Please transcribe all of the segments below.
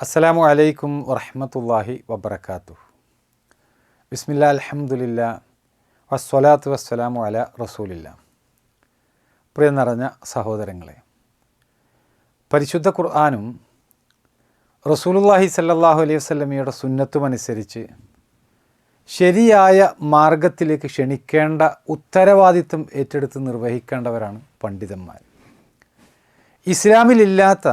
അസ്സലാമു അലൈക്കും വറഹമത്തല്ലാഹി വബർക്കാത്തു ബിസ്മില്ല അലഹമുല്ല വസ്വലാത്തു വസ്സലാമു അല റസൂലില്ല പ്രിയ നിറഞ്ഞ സഹോദരങ്ങളെ പരിശുദ്ധ ഖുർആാനും റസൂലുല്ലാഹി സല്ലാഹു അലൈഹി വസ്ലമിയുടെ സുന്നത്തുമനുസരിച്ച് ശരിയായ മാർഗത്തിലേക്ക് ക്ഷണിക്കേണ്ട ഉത്തരവാദിത്വം ഏറ്റെടുത്ത് നിർവഹിക്കേണ്ടവരാണ് പണ്ഡിതന്മാർ. ഇസ്ലാമിലില്ലാത്ത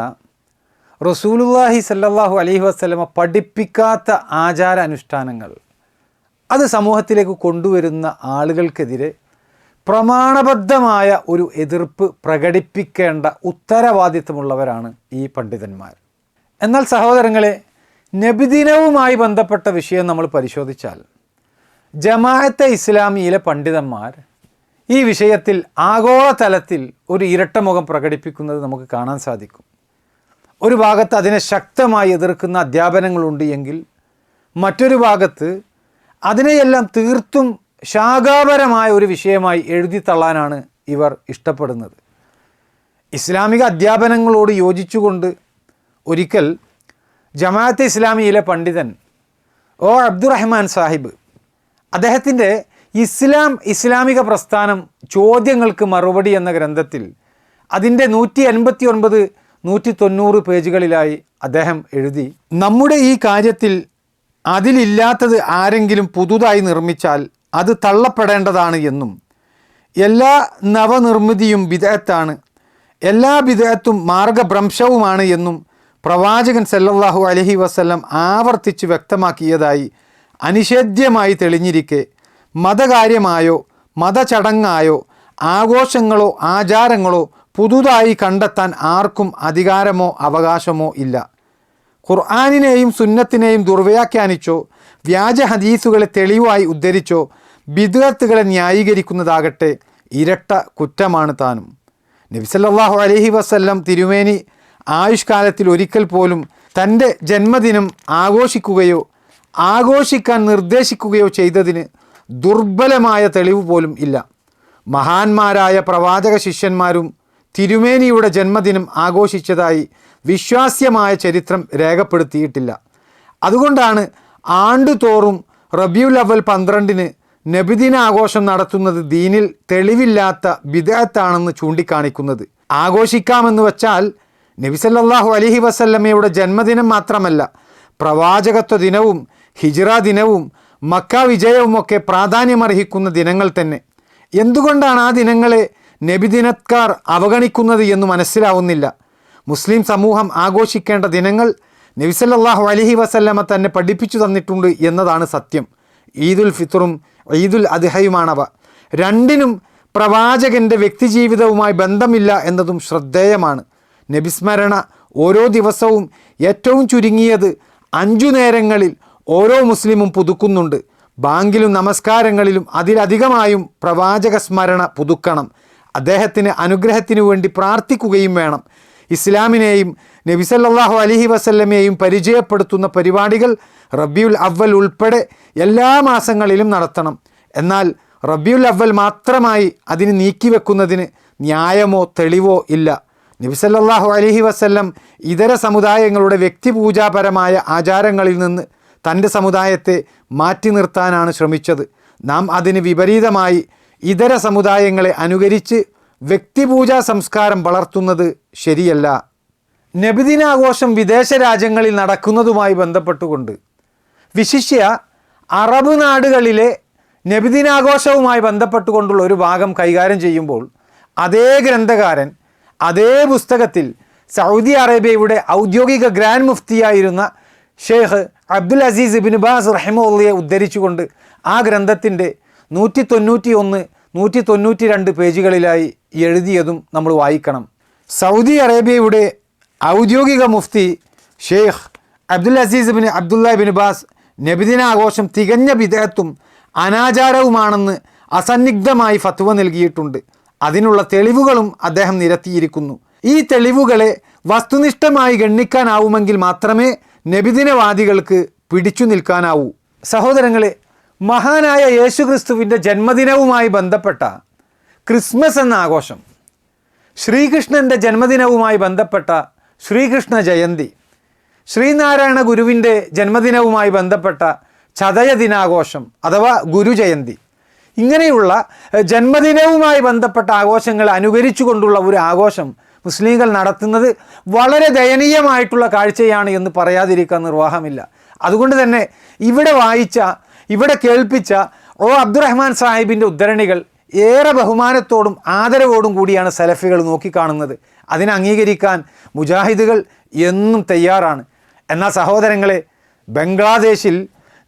റസൂലുല്ലാഹി സല്ലാഹു അലഹി വസ്ലമ പഠിപ്പിക്കാത്ത ആചാര അനുഷ്ഠാനങ്ങൾ അത് സമൂഹത്തിലേക്ക് കൊണ്ടുവരുന്ന ആളുകൾക്കെതിരെ പ്രമാണബദ്ധമായ ഒരു എതിർപ്പ് പ്രകടിപ്പിക്കേണ്ട ഉത്തരവാദിത്വമുള്ളവരാണ് ഈ പണ്ഡിതന്മാർ. എന്നാൽ സഹോദരങ്ങളെ നബിദിനവുമായി ബന്ധപ്പെട്ട വിഷയം നമ്മൾ പരിശോധിച്ചാൽ ജമാഅത്തെ ഇസ്ലാമിയിലെ പണ്ഡിതന്മാർ ഈ വിഷയത്തിൽ ആഗോളതലത്തിൽ ഒരു ഇരട്ടമുഖം പ്രകടിപ്പിക്കുന്നത് നമുക്ക് കാണാൻ സാധിക്കും. ഒരു ഭാഗത്ത് അതിനെ ശക്തമായി എതിർക്കുന്ന അധ്യാപനങ്ങളുണ്ട് എങ്കിൽ മറ്റൊരു ഭാഗത്ത് അതിനെയെല്ലാം തീർത്തും ശാഖാപരമായ ഒരു വിഷയമായി എഴുതി തള്ളാനാണ് ഇവർ ഇഷ്ടപ്പെടുന്നത്. ഇസ്ലാമിക അധ്യാപനങ്ങളോട് യോജിച്ചുകൊണ്ട് ഒരിക്കൽ ജമാഅത്ത് ഇസ്ലാമിയിലെ പണ്ഡിതൻ ഓ അബ്ദുറഹ്മാൻ സാഹിബ് അദ്ദേഹത്തിന്റെ ഇസ്ലാം ഇസ്ലാമിക പ്രസ്ഥാനം ചോദ്യങ്ങൾക്ക് മറുപടി എന്ന ഗ്രന്ഥത്തിൽ അതിന്റെ നൂറ്റി എൺപത്തി ഒൻപത് നൂറ്റി തൊണ്ണൂറ് പേജുകളിലായി അദ്ദേഹം എഴുതി. നമ്മുടെ ഈ കാര്യത്തിൽ അതിലില്ലാത്തത് ആരെങ്കിലും പുതുതായി നിർമ്മിച്ചാൽ അത് തള്ളപ്പെടേണ്ടതാണ് എന്നും എല്ലാ നവനിർമ്മിതിയും വിദഗ്ധത്താണ് എല്ലാ വിദഗ്ധത്തും മാർഗഭ്രംശവുമാണ് എന്നും പ്രവാചകൻ സല്ലല്ലാഹു അലഹി വസ്ല്ലം ആവർത്തിച്ച് വ്യക്തമാക്കിയതായി അനിഷേധ്യമായി തെളിഞ്ഞിരിക്കെ മതകാര്യമായോ മതചടങ്ങായോ ആഘോഷങ്ങളോ ആചാരങ്ങളോ പുതുതായി കണ്ടെത്താൻ ആർക്കും അധികാരമോ അവകാശമോ ഇല്ല. ഖുർആാനിനെയും സുന്നത്തിനെയും ദുർവ്യാഖ്യാനിച്ചോ വ്യാജ ഹദീസുകളെ തെളിവായി ഉദ്ധരിച്ചോ ബിദ്അത്തുകളെ ന്യായീകരിക്കുന്നതാകട്ടെ ഇരട്ട കുറ്റമാണ് താനും. നബിസല്ലാഹു അലഹി വസ്ല്ലം തിരുമേനി ആയുഷ്കാലത്തിൽ ഒരിക്കൽ പോലും തന്റെ ജന്മദിനം ആഘോഷിക്കുകയോ ആഘോഷിക്കാൻ നിർദ്ദേശിക്കുകയോ ചെയ്തതിന് ദുർബലമായ തെളിവ് പോലും ഇല്ല. മഹാന്മാരായ പ്രവാചക ശിഷ്യന്മാരും തിരുമേനിയുടെ ജന്മദിനം ആഘോഷിച്ചതായി വിശ്വാസ്യമായ ചരിത്രം രേഖപ്പെടുത്തിയിട്ടില്ല. അതുകൊണ്ടാണ് ആണ്ടുതോറും റബിയുൽ അവൽ പന്ത്രണ്ടിന് നബിദിന ആഘോഷം നടത്തുന്നത് ദീനിൽ തെളിവില്ലാത്ത വിദേഹത്താണെന്ന് ചൂണ്ടിക്കാണിക്കുന്നത്. ആഘോഷിക്കാമെന്ന് വച്ചാൽ നബിസല്ലാഹു അലഹി വസല്ലമ്മയുടെ ജന്മദിനം മാത്രമല്ല പ്രവാചകത്വ ദിനവും ഹിജ്റ ദിനവും മക്ക വിജയവുമൊക്കെ പ്രാധാന്യമർഹിക്കുന്ന ദിനങ്ങൾ തന്നെ. എന്തുകൊണ്ടാണ് ആ ദിനങ്ങളെ നബിദിനക്കാർ അവഗണിക്കുന്നത് എന്ന് മനസ്സിലാവുന്നില്ല. മുസ്ലിം സമൂഹം ആഘോഷിക്കേണ്ട ദിനങ്ങൾ നബിസല്ലാഹു അലഹി വസല്ലമ തന്നെ പഠിപ്പിച്ചു തന്നിട്ടുണ്ട് എന്നതാണ് സത്യം. ഈദുൽ ഫിത്തറും ഈദുൽ അദ്ഹയുമാണവ. രണ്ടിനും പ്രവാചകന്റെ വ്യക്തിജീവിതവുമായി ബന്ധമില്ല എന്നതും ശ്രദ്ധേയമാണ്. നബിസ്മരണ ഓരോ ദിവസവും ഏറ്റവും ചുരുങ്ങിയത് അഞ്ചു നേരങ്ങളിൽ ഓരോ മുസ്ലിമും പുതുക്കുന്നുണ്ട്. ബാങ്കിലും നമസ്കാരങ്ങളിലും അതിലധികമായും പ്രവാചക സ്മരണ പുതുക്കണം. അദ്ദേഹത്തിന് അനുഗ്രഹത്തിനു വേണ്ടി പ്രാർത്ഥിക്കുകയും വേണം. ഇസ്ലാമിനെയും നബിസല്ലാഹു അലഹി വസല്ലമയെയും പരിചയപ്പെടുത്തുന്ന പരിപാടികൾ റബിയുൽ അവൽ ഉൾപ്പെടെ എല്ലാ മാസങ്ങളിലും നടത്തണം. എന്നാൽ റബിയുൽ അവൽ മാത്രമായി അതിന് നീക്കിവെക്കുന്നതിന് ന്യായമോ തെളിവോ ഇല്ല. നബിസല്ലാഹു അലഹി വസല്ലം ഇതര സമുദായങ്ങളുടെ വ്യക്തിപൂജാപരമായ ആചാരങ്ങളിൽ നിന്ന് തന്റെ സമുദായത്തെ മാറ്റി നിർത്താനാണ് ശ്രമിച്ചത്. നാം അതിന് വിപരീതമായി ഇതര സമുദായങ്ങളെ അനുകരിച്ച് വ്യക്തിപൂജാ സംസ്കാരം വളർത്തുന്നത് ശരിയല്ല. നബിദിനാഘോഷം വിദേശ രാജ്യങ്ങളിൽ നടക്കുന്നതുമായി ബന്ധപ്പെട്ടുകൊണ്ട് വിശിഷ്യ അറബ് നാടുകളിലെ നബിദിനാഘോഷവുമായി ബന്ധപ്പെട്ടുകൊണ്ടുള്ള ഒരു ഭാഗം കൈകാര്യം ചെയ്യുമ്പോൾ അതേ ഗ്രന്ഥകാരൻ അതേ പുസ്തകത്തിൽ സൗദി അറേബ്യയുടെ ഔദ്യോഗിക grand മുഫ്തിയായിരുന്ന Sheikh Abdul Aziz Ibn Baz ഉദ്ധരിച്ചുകൊണ്ട് ആ ഗ്രന്ഥത്തിന്റെ നൂറ്റി തൊണ്ണൂറ്റി ഒന്ന് നൂറ്റി തൊണ്ണൂറ്റി രണ്ട് പേജുകളിലായി എഴുതിയതും നമ്മൾ വായിക്കണം. സൗദി അറേബ്യയുടെ ഔദ്യോഗിക Mufti Sheikh Abdul Aziz Bin Abdullah Bin Baz നബിദിന ആഘോഷം തികഞ്ഞ വിദേഹത്തും അനാചാരവുമാണെന്ന് അസന്നിഗ്ധമായി ഫത്വ നൽകിയിട്ടുണ്ട്. അതിനുള്ള തെളിവുകളും അദ്ദേഹം നിരത്തിയിരിക്കുന്നു. ഈ തെളിവുകളെ വസ്തുനിഷ്ഠമായി ഗണ്ണിക്കാനാവുമെങ്കിൽ മാത്രമേ നബിദിനവാദികൾക്ക് പിടിച്ചു നിൽക്കാനാവൂ. സഹോദരങ്ങളെ മഹാനായ യേശുക്രിസ്തുവിന്റെ ജന്മദിനവുമായി ബന്ധപ്പെട്ട ക്രിസ്മസ് എന്ന ആഘോഷം ശ്രീകൃഷ്ണന്റെ ജന്മദിനവുമായി ബന്ധപ്പെട്ട ശ്രീകൃഷ്ണ ജയന്തി ശ്രീനാരായണ ഗുരുവിന്റെ ജന്മദിനവുമായി ബന്ധപ്പെട്ട ചതയ ദിനാഘോഷം അഥവാ ഗുരുജയന്തി ഇങ്ങനെയുള്ള ജന്മദിനവുമായി ബന്ധപ്പെട്ട ആഘോഷങ്ങൾ അനുകരിച്ചുകൊണ്ടുള്ള ഒരു ആഘോഷം മുസ്ലിങ്ങൾ നടത്തുന്നത് വളരെ ദയനീയമായിട്ടുള്ള കാഴ്ചയാണ് എന്ന് പറയാതിരിക്കാൻ നിർവാഹമില്ല. അതുകൊണ്ട് തന്നെ ഇവിടെ വായിച്ച ഇവിടെ കേൾപ്പിച്ച ഓ അബ്ദുറഹ്മാൻ സാഹിബിന്റെ ഉദ്ധരണികൾ ഏറെ ബഹുമാനത്തോടും ആദരവോടും കൂടിയാണ് സലഫികൾ നോക്കിക്കാണുന്നത്. അതിനെ അംഗീകരിക്കാൻ മുജാഹിദുകൾ എന്നും തയ്യാറാണ്. എന്നാൽ സഹോദരങ്ങളെ ബംഗ്ലാദേശിൽ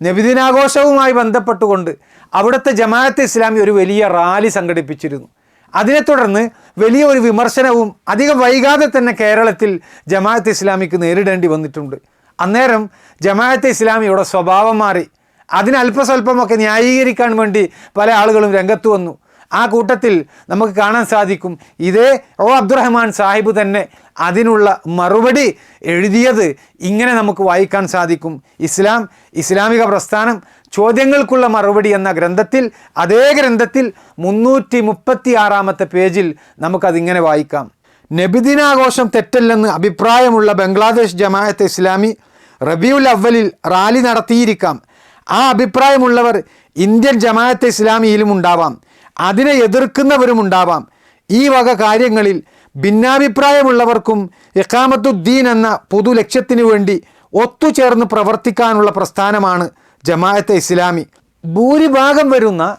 നബിദിനാഘോഷവുമായി ബന്ധപ്പെട്ടുകൊണ്ട് അവിടുത്തെ ജമാഅത്ത് ഇസ്ലാമി ഒരു വലിയ റാലി സംഘടിപ്പിച്ചിരുന്നു. അതിനെ തുടർന്ന് വലിയ ഒരു വിമർശനവും അധികം വൈകാതെ തന്നെ കേരളത്തിൽ ജമാഅത്ത് ഇസ്ലാമിക്ക് നേരിടേണ്ടി വന്നിട്ടുണ്ട്. അന്നേരം ജമാഅത്ത് ഇസ്ലാമിയുടെ സ്വഭാവം മാറി അതിന് അല്പസ്വല്പമൊക്കെ ന്യായീകരിക്കാൻ വേണ്ടി പല ആളുകളും രംഗത്ത് വന്നു. ആ കൂട്ടത്തിൽ നമുക്ക് കാണാൻ സാധിക്കും ഇതേ ഓ അബ്ദുറഹ്മാൻ സാഹിബ് തന്നെ അതിനുള്ള മറുപടി എഴുതിയത് ഇങ്ങനെ നമുക്ക് വായിക്കാൻ സാധിക്കും. ഇസ്ലാം ഇസ്ലാമിക പ്രസ്ഥാനം ചോദ്യങ്ങൾക്കുള്ള മറുപടി എന്ന ഗ്രന്ഥത്തിൽ അതേ ഗ്രന്ഥത്തിൽ മുന്നൂറ്റി മുപ്പത്തി ആറാമത്തെ പേജിൽ നമുക്കതിങ്ങനെ വായിക്കാം. നബിദിനാഘോഷം തെറ്റല്ലെന്ന് അഭിപ്രായമുള്ള ബംഗ്ലാദേശ് ജമാഅത്ത് ഇസ്ലാമി റബിയുൽ അവലിൽ റാലി നടത്തിയിരിക്കാം. ആ അഭിപ്രായമുള്ളവർ ഇന്ത്യൻ ജമാഅത്ത് ഇസ്ലാമിയിലും ഉണ്ടാവാം. അതിനെ എതിർക്കുന്നവരും ഉണ്ടാവാം. ഈ വക കാര്യങ്ങളിൽ ഭിന്നാഭിപ്രായമുള്ളവർക്കും ഇഖാമത്തുദ്ദീൻ എന്ന പൊതു ലക്ഷ്യത്തിനു വേണ്ടി ഒത്തുചേർന്ന് പ്രവർത്തിക്കാനുള്ള പ്രസ്ഥാനമാണ് ജമാഅത്തെ ഇസ്ലാമി. ഭൂരിഭാഗം വരുന്ന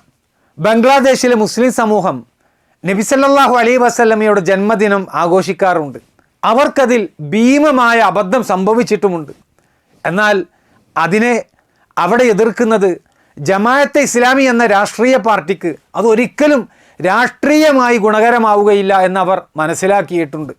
ബംഗ്ലാദേശിലെ മുസ്ലിം സമൂഹം നബിസല്ലാഹു അലൈ വസല്ലമയുടെ ജന്മദിനം ആഘോഷിക്കാറുണ്ട്. അവർക്കതിൽ ഭീമമായ അബദ്ധം സംഭവിച്ചിട്ടുമുണ്ട്. എന്നാൽ അതിനെ അവിടെ എതിർക്കുന്നത് ജമായത്തെ ഇസ്ലാമി എന്ന രാഷ്ട്രീയ പാർട്ടിക്ക് അതൊരിക്കലും രാഷ്ട്രീയമായി ഗുണകരമാവുകയില്ല എന്നവർ മനസ്സിലാക്കിയിട്ടുണ്ട്.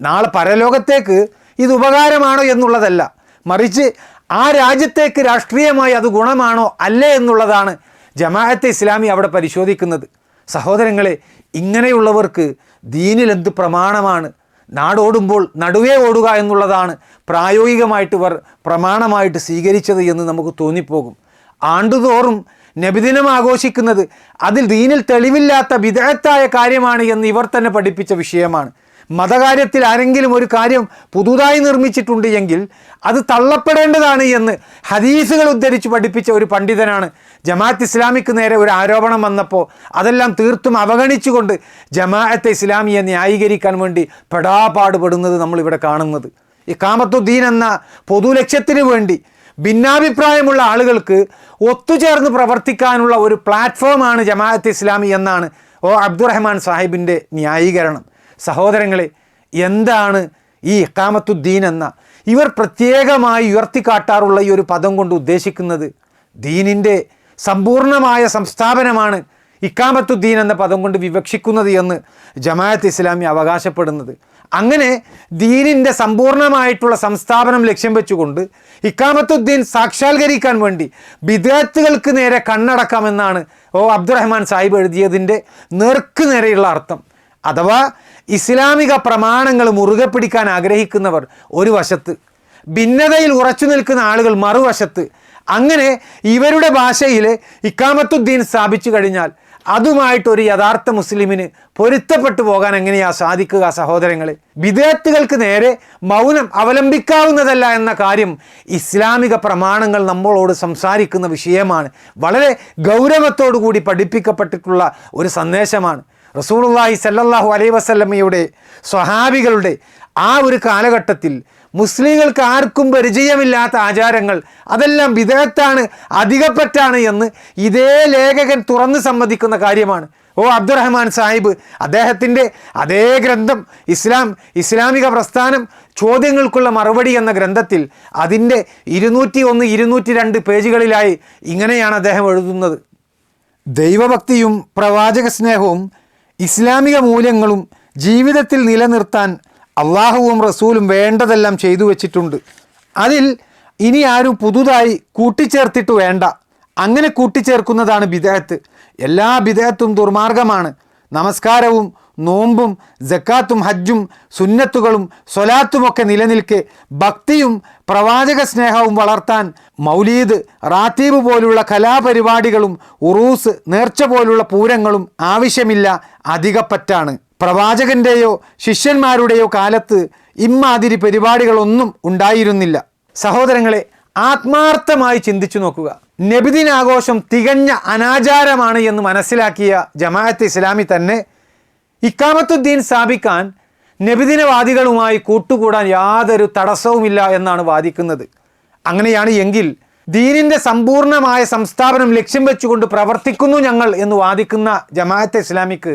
നാളെ പരലോകത്തേക്ക് ഇത് ഉപകാരമാണോ എന്നുള്ളതല്ല. മറിച്ച് ആ രാജ്യത്തേക്ക് രാഷ്ട്രീയമായി അത് ഗുണമാണോ അല്ലേ എന്നുള്ളതാണ് ജമാഅത്തെ ഇസ്ലാമി അവിടെ പരിശോധിക്കുന്നത്. സഹോദരങ്ങളെ ഇങ്ങനെയുള്ളവർക്ക് ദീനിലെന്ത് പ്രമാണമാണ്? നാടോടുമ്പോൾ നടുവേ ഓടുക എന്നുള്ളതാണ് പ്രായോഗികമായിട്ട് ഇവർ പ്രമാണമായിട്ട് സ്വീകരിച്ചത് എന്ന് നമുക്ക് തോന്നിപ്പോകും. ആണ്ടുതോറും നബിദിനം ആഘോഷിക്കുന്നത് അതിൽ ദീനിൽ തെളിവില്ലാത്ത വിദഗ്ധായ കാര്യമാണ് എന്ന് ഇവർ തന്നെ പഠിപ്പിച്ച വിഷയമാണ്. മതകാര്യത്തിൽ ആരെങ്കിലും ഒരു കാര്യം പുതുതായി നിർമ്മിച്ചിട്ടുണ്ട് എങ്കിൽ അത് തള്ളപ്പെടേണ്ടതാണ് എന്ന് ഹദീസുകൾ ഉദ്ധരിച്ച് പഠിപ്പിച്ച ഒരു പണ്ഡിതനാണ്. ജമാഅത്ത് ഇസ്ലാമിക്ക് നേരെ ഒരു ആരോപണം വന്നപ്പോൾ അതെല്ലാം തീർത്തും അവഗണിച്ചുകൊണ്ട് ജമാഅത്തെ ഇസ്ലാമിയെ ന്യായീകരിക്കാൻ വേണ്ടി പെടാപാടുപെടുന്നത് നമ്മളിവിടെ കാണുന്നത്. ഈ കാമത്തുദ്ദീൻ എന്ന പൊതു പൊതുലക്ഷ്യത്തിന് വേണ്ടി ഭിന്നാഭിപ്രായമുള്ള ആളുകൾക്ക് ഒത്തുചേർന്ന് പ്രവർത്തിക്കാനുള്ള ഒരു പ്ലാറ്റ്ഫോമാണ് ജമാഅത്ത് ഇസ്ലാമി എന്നാണ് ഒ അബ്ദുറഹ്മാൻ സാഹിബിന്റെ ന്യായീകരണം. സഹോദരങ്ങളെ എന്താണ് ഈ ഇക്കാമത്തുദ്ദീൻ എന്ന? ഇവർ പ്രത്യേകമായി ഉയർത്തിക്കാട്ടാറുള്ള ഈ ഒരു പദം കൊണ്ട് ഉദ്ദേശിക്കുന്നത് ദീനിന്റെ സമ്പൂർണമായ സംസ്ഥാപനമാണ് ഇക്കാമത്തുദ്ദീൻ എന്ന പദം കൊണ്ട് വിവക്ഷിക്കുന്നത് എന്ന് ജമാഅത്ത് ഇസ്ലാമി അവകാശപ്പെടുന്നത്. അങ്ങനെ ദീനിന്റെ സമ്പൂർണമായിട്ടുള്ള സംസ്ഥാപനം ലക്ഷ്യം വെച്ചുകൊണ്ട് ഇക്കാമത്തുദ്ദീൻ സാക്ഷാത്കരിക്കാൻ വേണ്ടി വിദ്യാർത്ഥികൾക്ക് നേരെ കണ്ണടക്കാമെന്നാണ് ഓ അബ്ദുറഹ്മാൻ സാഹിബ് എഴുതിയതിന്റെ നേർക്ക് നേരെയുള്ള അർത്ഥം. അഥവാ ഇസ്ലാമിക പ്രമാണങ്ങൾ മുറുകെ പിടിക്കാൻ ആഗ്രഹിക്കുന്നവർ ഒരു വശത്ത് ഭിന്നതയിൽ ഉറച്ചു നിൽക്കുന്ന ആളുകൾ മറുവശത്ത് അങ്ങനെ ഇവരുടെ ഭാഷയിൽ ഇക്കാമത്തുദ്ദീൻ സ്ഥാപിച്ചു കഴിഞ്ഞാൽ അതുമായിട്ടൊരു യഥാർത്ഥ മുസ്ലിമിന് പൊരുത്തപ്പെട്ടു പോകാൻ എങ്ങനെയാ സാധിക്കുക സഹോദരങ്ങളെ? വിദേത്തുകൾക്ക് നേരെ മൗനം അവലംബിക്കാവുന്നതല്ല എന്ന കാര്യം ഇസ്ലാമിക പ്രമാണങ്ങൾ നമ്മളോട് സംസാരിക്കുന്ന വിഷയമാണ്. വളരെ ഗൗരവത്തോടു കൂടി പഠിപ്പിക്കപ്പെട്ടിട്ടുള്ള ഒരു സന്ദേശമാണ്. റസൂലുള്ളാഹി സല്ലല്ലാഹു അലൈ വസല്ലമ്മയുടെ സ്വഹാബികളുടെ ആ ഒരു കാലഘട്ടത്തിൽ മുസ്ലിങ്ങൾക്ക് ആർക്കും പരിചയമില്ലാത്ത ആചാരങ്ങൾ അതെല്ലാം വിദഗ്ധാണ് അധികപ്പെട്ടാണ് എന്ന് ഇതേ ലേഖകൻ തുറന്നു സമ്മതിക്കുന്ന കാര്യമാണ്. ഓ അബ്ദുറഹ്മാൻ സാഹിബ് അദ്ദേഹത്തിന്റെ അതേ ഗ്രന്ഥം ഇസ്ലാം ഇസ്ലാമിക പ്രസ്ഥാനം ചോദ്യങ്ങൾക്കുള്ള മറുപടി എന്ന ഗ്രന്ഥത്തിൽ അതിന്റെ ഇരുന്നൂറ്റി ഒന്ന് ഇരുന്നൂറ്റി രണ്ട് പേജുകളിലായി ഇങ്ങനെയാണ് അദ്ദേഹം എഴുതുന്നത്. ദൈവഭക്തിയും പ്രവാചക സ്നേഹവും ഇസ്ലാമിക മൂല്യങ്ങളും ജീവിതത്തിൽ നിലനിർത്താൻ അള്ളാഹുവും റസൂലും വേണ്ടതെല്ലാം ചെയ്തു വച്ചിട്ടുണ്ട്. അതിൽ ഇനി ആരും പുതുതായി കൂട്ടിച്ചേർത്തിട്ട് വേണ്ട. അങ്ങനെ കൂട്ടിച്ചേർക്കുന്നതാണ് ബിദഅത്ത്. എല്ലാ ബിദഅത്തും ദുർമാർഗമാണ്. നമസ്കാരവും നോമ്പും ജക്കാത്തും ഹജ്ജും സുന്നത്തുകളും സ്വലാത്തുമൊക്കെ നിലനിൽക്കെ ഭക്തിയും പ്രവാചക സ്നേഹവും വളർത്താൻ മൗലീദ് റാത്തീബ് പോലുള്ള കലാപരിപാടികളും ഉറൂസ് നേർച്ച പോലുള്ള പൂരങ്ങളും ആവശ്യമില്ല അധികപ്പറ്റാണ്. പ്രവാചകന്റെയോ ശിഷ്യന്മാരുടെയോ കാലത്ത് ഇമ്മാതിരി പരിപാടികളൊന്നും ഉണ്ടായിരുന്നില്ല. സഹോദരങ്ങളെ ആത്മാർത്ഥമായി ചിന്തിച്ചു നോക്കുക. നബിദിനാഘോഷം തികഞ്ഞ അനാചാരമാണ് എന്ന് മനസ്സിലാക്കിയ ജമാഅത്ത് ഇസ്ലാമി തന്നെ ഇക്കാമത്തുദ്ദീൻ സ്ഥാപിക്കാൻ നബിദിനവാദികളുമായി കൂട്ടുകൂടാൻ യാതൊരു തടസ്സവുമില്ല എന്നാണ് വാദിക്കുന്നത്. അങ്ങനെയാണ് എങ്കിൽ ദീനിന്റെ സമ്പൂർണമായ സംസ്ഥാപനം ലക്ഷ്യം വെച്ചുകൊണ്ട് പ്രവർത്തിക്കുന്നു ഞങ്ങൾ എന്ന് വാദിക്കുന്ന ജമാഅത്തെ ഇസ്ലാമിക്ക്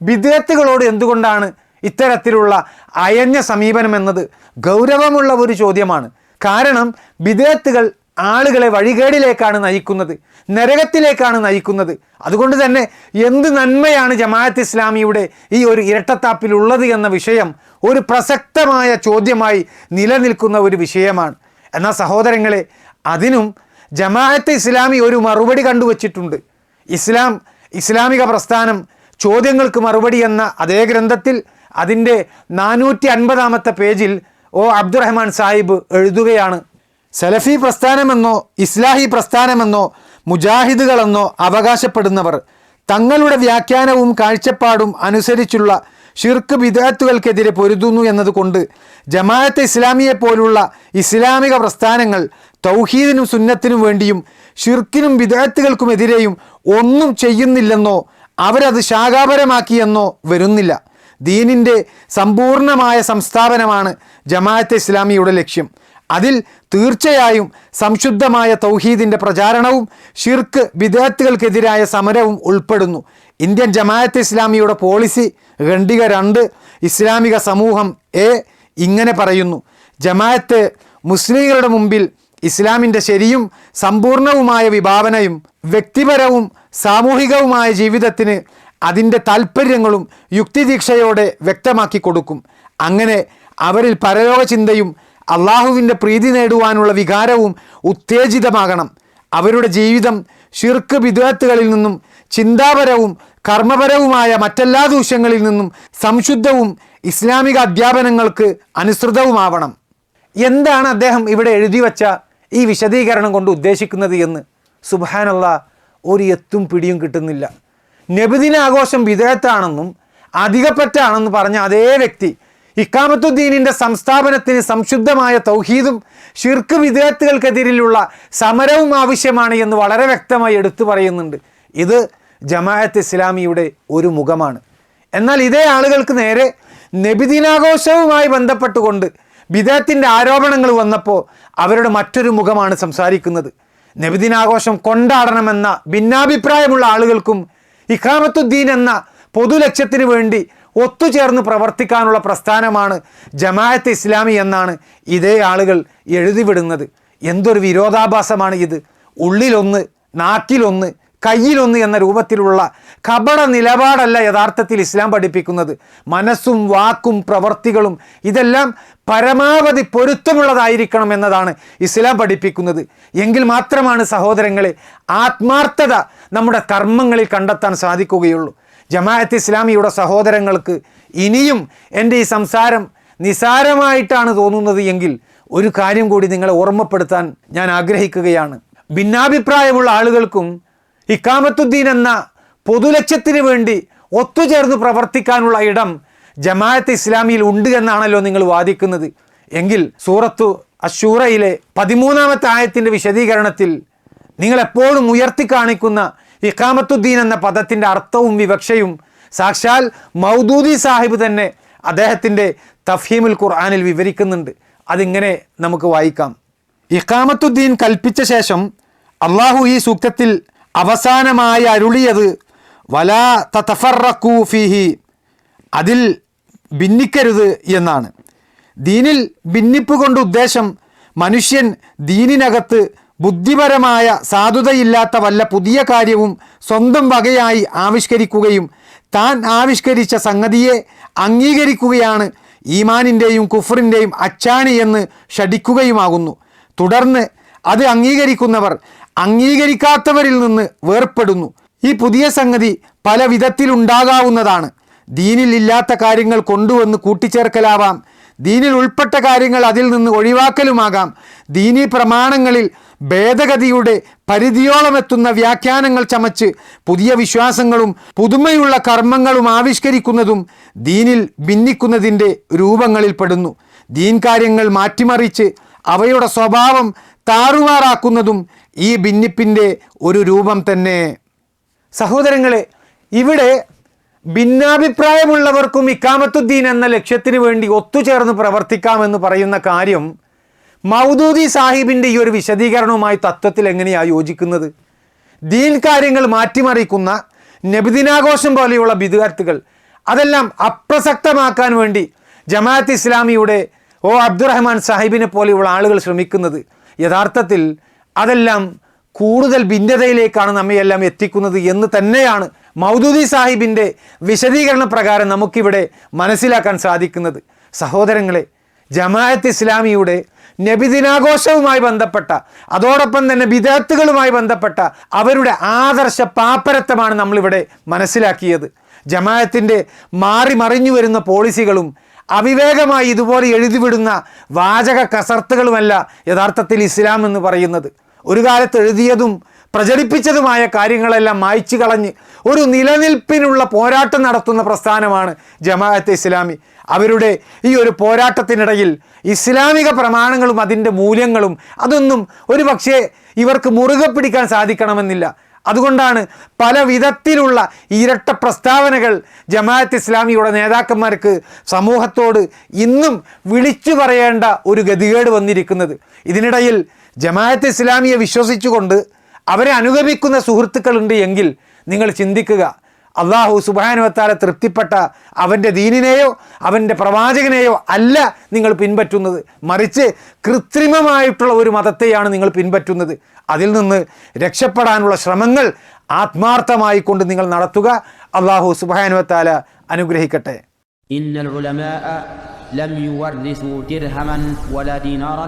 വിദേത്തുകളോട് എന്തുകൊണ്ടാണ് ഇത്തരത്തിലുള്ള അയഞ്ഞ സമീപനം എന്നത്? ഗൗരവമുള്ള ഒരു ചോദ്യമാണ്. കാരണം വിദേത്തുകൾ ആളുകളെ വഴികേടിലേക്കാണ് നയിക്കുന്നത് നരകത്തിലേക്കാണ് നയിക്കുന്നത്. അതുകൊണ്ട് തന്നെ എന്ത് നന്മയാണ് ജമാഅത്ത് ഇസ്ലാമിയുടെ ഈ ഒരു ഇരട്ടത്താപ്പിലുള്ളത് എന്ന വിഷയം ഒരു പ്രസക്തമായ ചോദ്യമായി നിലനിൽക്കുന്ന ഒരു വിഷയമാണ്. എന്നാൽ സഹോദരങ്ങളെ അതിനും ജമാഅത്ത് ഇസ്ലാമി ഒരു മറുപടി കണ്ടുവച്ചിട്ടുണ്ട്. ഇസ്ലാം ഇസ്ലാമിക പ്രസ്ഥാനം ചോദ്യങ്ങൾക്ക് മറുപടി എന്ന അതേ ഗ്രന്ഥത്തിൽ അതിന്റെ നാനൂറ്റി അൻപതാമത്തെ പേജിൽ ഒ അബ്ദുറഹ്മാൻ സാഹിബ് എഴുതുകയാണ്. സലഫി പ്രസ്ഥാനമെന്നോ ഇസ്ലാഹി പ്രസ്ഥാനമെന്നോ മുജാഹിദുകളെന്നോ അവകാശപ്പെടുന്നവർ തങ്ങളുടെ വ്യാഖ്യാനവും കാഴ്ചപ്പാടും അനുസരിച്ചുള്ള ഷിർക്ക് വിദഗത്തുകൾക്കെതിരെ പൊരുതുന്നു എന്നതുകൊണ്ട് ജമാഅത്ത് ഇസ്ലാമിയെ പോലുള്ള ഇസ്ലാമിക പ്രസ്ഥാനങ്ങൾ തൗഹീദിനും സുന്നത്തിനും വേണ്ടിയും ഷിർക്കിനും വിദഗത്തുകൾക്കുമെതിരെയും ഒന്നും ചെയ്യുന്നില്ലെന്നോ അവരത് ശാഖാപരമാക്കിയെന്നോ വരുന്നില്ല. ദീനിന്റെ സമ്പൂർണമായ സംസ്ഥാപനമാണ് ജമാഅത്ത് ഇസ്ലാമിയുടെ ലക്ഷ്യം. അതിൽ തീർച്ചയായും സംശുദ്ധമായ തൗഹീദിന്റെ പ്രചാരണവും ഷിർക്ക് വിദേഹത്തുകൾക്കെതിരായ സമരവും ഉൾപ്പെടുന്നു. ഇന്ത്യൻ ജമാഅത്ത് ഇസ്ലാമിയുടെ പോളിസി ഖണ്ഡിക രണ്ട് ഇസ്ലാമിക സമൂഹം എ ഇങ്ങനെ പറയുന്നു. ജമാഅത്ത് മുസ്ലിങ്ങളുടെ മുമ്പിൽ ഇസ്ലാമിന്റെ ശരിയും സമ്പൂർണവുമായ വിഭാവനയും വ്യക്തിപരവും സാമൂഹികവുമായ ജീവിതത്തിന് അതിന്റെ താൽപ്പര്യങ്ങളും യുക്തിദീക്ഷയോടെ വ്യക്തമാക്കി കൊടുക്കും. അങ്ങനെ അവരിൽ പരലോക ചിന്തയും അള്ളാഹുവിന്റെ പ്രീതി നേടുവാനുള്ള വികാരവും ഉത്തേജിതമാകണം. അവരുടെ ജീവിതം ശിർക്ക് വിദ്വത്തുകളിൽ നിന്നും ചിന്താപരവും കർമ്മപരവുമായ മറ്റെല്ലാ ദൂഷ്യങ്ങളിൽ നിന്നും സംശുദ്ധവും ഇസ്ലാമിക അധ്യാപനങ്ങൾക്ക് അനുസൃതവുമാവണം. എന്താണ് അദ്ദേഹം ഇവിടെ എഴുതി വച്ച ഈ വിശദീകരണം കൊണ്ട് ഉദ്ദേശിക്കുന്നത് എന്ന്? സുബാനുള്ള ഒരു എത്തും പിടിയും കിട്ടുന്നില്ല. നബിദിന ആഘോഷം വിധേയത്താണെന്നും അധികപ്പറ്റാണെന്ന് പറഞ്ഞ അതേ വ്യക്തി ഇക്കാമത്തുദ്ദീനിന്റെ സംസ്ഥാപനത്തിന് സംശുദ്ധമായ തൗഹീദും ഷിർക്ക് വിധേയത്തുകൾക്കെതിരിലുള്ള സമരവും ആവശ്യമാണ് എന്ന് വളരെ വ്യക്തമായി എടുത്തു പറയുന്നുണ്ട്. ഇത് ജമാഅത്ത് ഇസ്ലാമിയുടെ ഒരു മുഖമാണ്. എന്നാൽ ഇതേ ആളുകൾക്ക് നേരെ നബിദിനാഘോഷവുമായി ബന്ധപ്പെട്ടുകൊണ്ട് വിദേഹത്തിന്റെ ആരോപണങ്ങൾ വന്നപ്പോൾ അവരുടെ മറ്റൊരു മുഖമാണ് സംസാരിക്കുന്നത്. നബിദിനാഘോഷം കൊണ്ടാടണമെന്ന ഭിന്നാഭിപ്രായമുള്ള ആളുകൾക്കും ഇഖാമത്തുദ്ദീൻ എന്ന പൊതു ലക്ഷ്യത്തിന് വേണ്ടി ഒത്തുചേർന്ന് പ്രവർത്തിക്കാനുള്ള പ്രസ്ഥാനമാണ് ജമാഅത്ത് ഇസ്ലാമി എന്നാണ് ഇതേ ആളുകൾ എഴുതിവിടുന്നത്. എന്തൊരു വിരോധാഭാസമാണ് ഇത്. ഉള്ളിലൊന്ന് നാക്കിലൊന്ന് കയ്യിലൊന്ന് എന്ന രൂപത്തിലുള്ള കപട നിലപാടല്ല യഥാർത്ഥത്തിൽ ഇസ്ലാം പഠിപ്പിക്കുന്നത്. മനസ്സും വാക്കും പ്രവർത്തികളും ഇതെല്ലാം പരമാവധി പൊരുത്തമുള്ളതായിരിക്കണം എന്നതാണ് ഇസ്ലാം പഠിപ്പിക്കുന്നത്. എങ്കിൽ മാത്രമാണ് സഹോദരങ്ങളെ ആത്മാർത്ഥത നമ്മുടെ കർമ്മങ്ങളിൽ കണ്ടെത്താൻ സാധിക്കുകയുള്ളൂ. ജമാഅത്ത് ഇസ്ലാമിയുടെ സഹോദരങ്ങൾക്ക് ഇനിയും എന്റെ ഈ സംസാരം നിസാരമായിട്ടാണ് തോന്നുന്നത് എങ്കിൽ ഒരു കാര്യം കൂടി നിങ്ങളെ ഓർമ്മപ്പെടുത്താൻ ഞാൻ ആഗ്രഹിക്കുകയാണ്. ഭിന്നാഭിപ്രായമുള്ള ആളുകൾക്കും ഇക്കാമത്തുദ്ദീൻ എന്ന പൊതുലക്ഷ്യത്തിന് വേണ്ടി ഒത്തുചേർന്ന് പ്രവർത്തിക്കാനുള്ള ഇടം ജമാഅത്ത് ഇസ്ലാമിയിൽ ഉണ്ട് എന്നാണല്ലോ നിങ്ങൾ വാദിക്കുന്നത്. എങ്കിൽ സൂറത്തു അഷൂറയിലെ പതിമൂന്നാമത്തെ ആയത്തിന്റെ വിശദീകരണത്തിൽ നിങ്ങൾ എപ്പോഴും ഉയർത്തി കാണിക്കുന്ന ഇഖാമത്തുദ്ദീൻ എന്ന പദത്തിന്റെ അർത്ഥവും വിവക്ഷയും സാക്ഷാൽ മൗദൂദി സാഹിബ് തന്നെ അദ്ദേഹത്തിന്റെ തഫീമുൽ ഖുർആാനിൽ വിവരിക്കുന്നുണ്ട്. അതിങ്ങനെ നമുക്ക് വായിക്കാം. ഇഖാമത്തുദ്ദീൻ കൽപ്പിച്ച ശേഷം അള്ളാഹു ഈ സൂക്തത്തിൽ അവസാനമായി അരുളിയത് വലാ തഫറക്കൂ ഫീഹി അതിൽ ഭിന്നിക്കരുത് എന്നാണ്. ദീനിൽ ഭിന്നിപ്പ് കൊണ്ട് ഉദ്ദേശം മനുഷ്യൻ ദീനിനകത്ത് ബുദ്ധിപരമായ സാധുതയില്ലാത്ത വല്ല പുതിയ കാര്യവും സ്വന്തം വകയായി ആവിഷ്കരിക്കുകയും താൻ ആവിഷ്കരിച്ച സംഗതിയെ അംഗീകരിക്കുകയാണ് ഈമാനിന്റെയും കുഫറിന്റെയും അച്ചാണി എന്ന് ഷടിക്കുകയുമാകുന്നു തുടർന്ന് അത് അംഗീകരിക്കുന്നവർ അംഗീകരിക്കാത്തവരിൽ നിന്ന് വേർപ്പെടുന്നു. ഈ പുതിയ സംഗതി പല വിധത്തിലുണ്ടാകാവുന്നതാണ് ദീനിൽ ഇല്ലാത്ത കാര്യങ്ങൾ കൊണ്ടുവന്ന് കൂട്ടിച്ചേർക്കലാവാം. ദീനിൽ ഉൾപ്പെട്ട കാര്യങ്ങൾ അതിൽ നിന്ന് ഒഴിവാക്കലുമാകാം. ദീനി പ്രമാണങ്ങളിൽ ഭേദഗതിയുടെ പരിധിയോളം എത്തുന്ന വ്യാഖ്യാനങ്ങൾ ചമച്ച് പുതിയ വിശ്വാസങ്ങളും പുതുമയുള്ള കർമ്മങ്ങളും ആവിഷ്കരിക്കുന്നതും ദീനിൽ ഭിന്നിക്കുന്നതിന്റെ രൂപങ്ങളിൽ പെടുന്നു. ദീൻ കാര്യങ്ങൾ മാറ്റിമറിച്ച് അവയുടെ സ്വഭാവം താറുമാറാക്കുന്നതും ഈ ഭിന്നിപ്പിന്റെ ഒരു രൂപം തന്നെ. സഹോദരങ്ങളെ ഇവിടെ ഭിന്നാഭിപ്രായമുള്ളവർക്കും ഇക്കാമത്തുദ്ദീൻ എന്ന ലക്ഷ്യത്തിന് വേണ്ടി ഒത്തുചേർന്ന് പ്രവർത്തിക്കാമെന്ന് പറയുന്ന കാര്യം മൗദൂദി സാഹിബിന്റെ ഈ ഒരു വിശദീകരണവുമായി തത്വത്തിൽ എങ്ങനെയാണ് യോജിക്കുന്നത്? ദീൻ കാര്യങ്ങൾ മാറ്റിമറിക്കുന്ന നബിദിനാഘോഷം പോലെയുള്ള വിദ്യാർത്ഥികൾ അതെല്ലാം അപ്രസക്തമാക്കാൻ വേണ്ടി ജമാഅത്ത് ഇസ്ലാമിയുടെ ഓ അബ്ദുറഹ്മാൻ സാഹിബിനെ പോലെയുള്ള ആളുകൾ ശ്രമിക്കുന്നത്. യഥാർത്ഥത്തിൽ അതെല്ലാം കൂടുതൽ ഭിന്നതയിലേക്കാണ് നമ്മയെല്ലാം എത്തിക്കുന്നത് എന്ന് തന്നെയാണ് മൗദൂദി സാഹിബിന്റെ വിശദീകരണ പ്രകാരം നമുക്കിവിടെ മനസ്സിലാക്കാൻ സാധിക്കുന്നത്. സഹോദരങ്ങളെ ജമാഅത്ത് ഇസ്ലാമിയുടെ നബിദിനാഘോഷവുമായി ബന്ധപ്പെട്ട അതോടൊപ്പം തന്നെ വിദഗ്ധുകളുമായി ബന്ധപ്പെട്ട അവരുടെ ആദർശ പാപ്പരത്വമാണ് നമ്മളിവിടെ മനസ്സിലാക്കിയത്. ജമാഅത്തിന്റെ മാറി മറിഞ്ഞു വരുന്ന പോളിസികളും അവിവേകമായി ഇതുപോലെ എഴുതിവിടുന്ന വാചക കസർത്തുകളുമല്ല യഥാർത്ഥത്തിൽ ഇസ്ലാം എന്ന് പറയുന്നത്. ഒരു കാലത്ത് എഴുതിയതും പ്രചരിപ്പിച്ചതുമായ കാര്യങ്ങളെല്ലാം മായ്ച്ചു കളഞ്ഞ് ഒരു നിലനിൽപ്പിനുള്ള പോരാട്ടം നടത്തുന്ന പ്രസ്ഥാനമാണ് ജമാഅത്ത് ഇസ്ലാമി. അവരുടെ ഈ ഒരു പോരാട്ടത്തിനിടയിൽ ഇസ്ലാമിക പ്രമാണങ്ങളും അതിന്റെ മൂല്യങ്ങളും അതൊന്നും ഒരു പക്ഷേ ഇവർക്ക് മുറുകെ പിടിക്കാൻ സാധിക്കണമെന്നില്ല. അതുകൊണ്ടാണ് പല വിധത്തിലുള്ള ഇരട്ട പ്രസ്താവനകൾ ജമാഅത്ത് ഇസ്ലാമിയുടെ നേതാക്കന്മാർക്ക് സമൂഹത്തോട് ഇന്നും വിളിച്ചു പറയേണ്ട ഒരു ഗതികേട് വന്നിരിക്കുന്നത്. ഇതിനിടയിൽ ജമാഅത്ത് ഇസ്ലാമിയെ വിശ്വസിച്ചുകൊണ്ട് അവരെ അനുഗമിക്കുന്ന സുഹൃത്തുക്കളുണ്ട് എങ്കിൽ നിങ്ങൾ ചിന്തിക്കുക അള്ളാഹു സുബാനുവത്താലെ തൃപ്തിപ്പെട്ട അവൻ്റെ ദീനിനെയോ അവൻ്റെ പ്രവാചകനെയോ അല്ല നിങ്ങൾ പിൻപറ്റുന്നത് മറിച്ച് കൃത്രിമമായിട്ടുള്ള ഒരു മതത്തെയാണ് നിങ്ങൾ പിൻപറ്റുന്നത് അതിൽ നിന്ന് രക്ഷപ്പെടാനുള്ള ശ്രമങ്ങൾ ആത്മാർത്ഥമായി കൊണ്ട് നിങ്ങൾ നടത്തുക അള്ളാഹു സുബാനുവത്താല അനുഗ്രഹിക്കട്ടെ إن العلماء لم يورثوا درهما ولا دينارا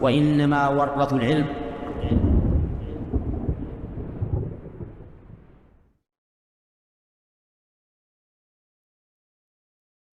وإنما ورثوا العلم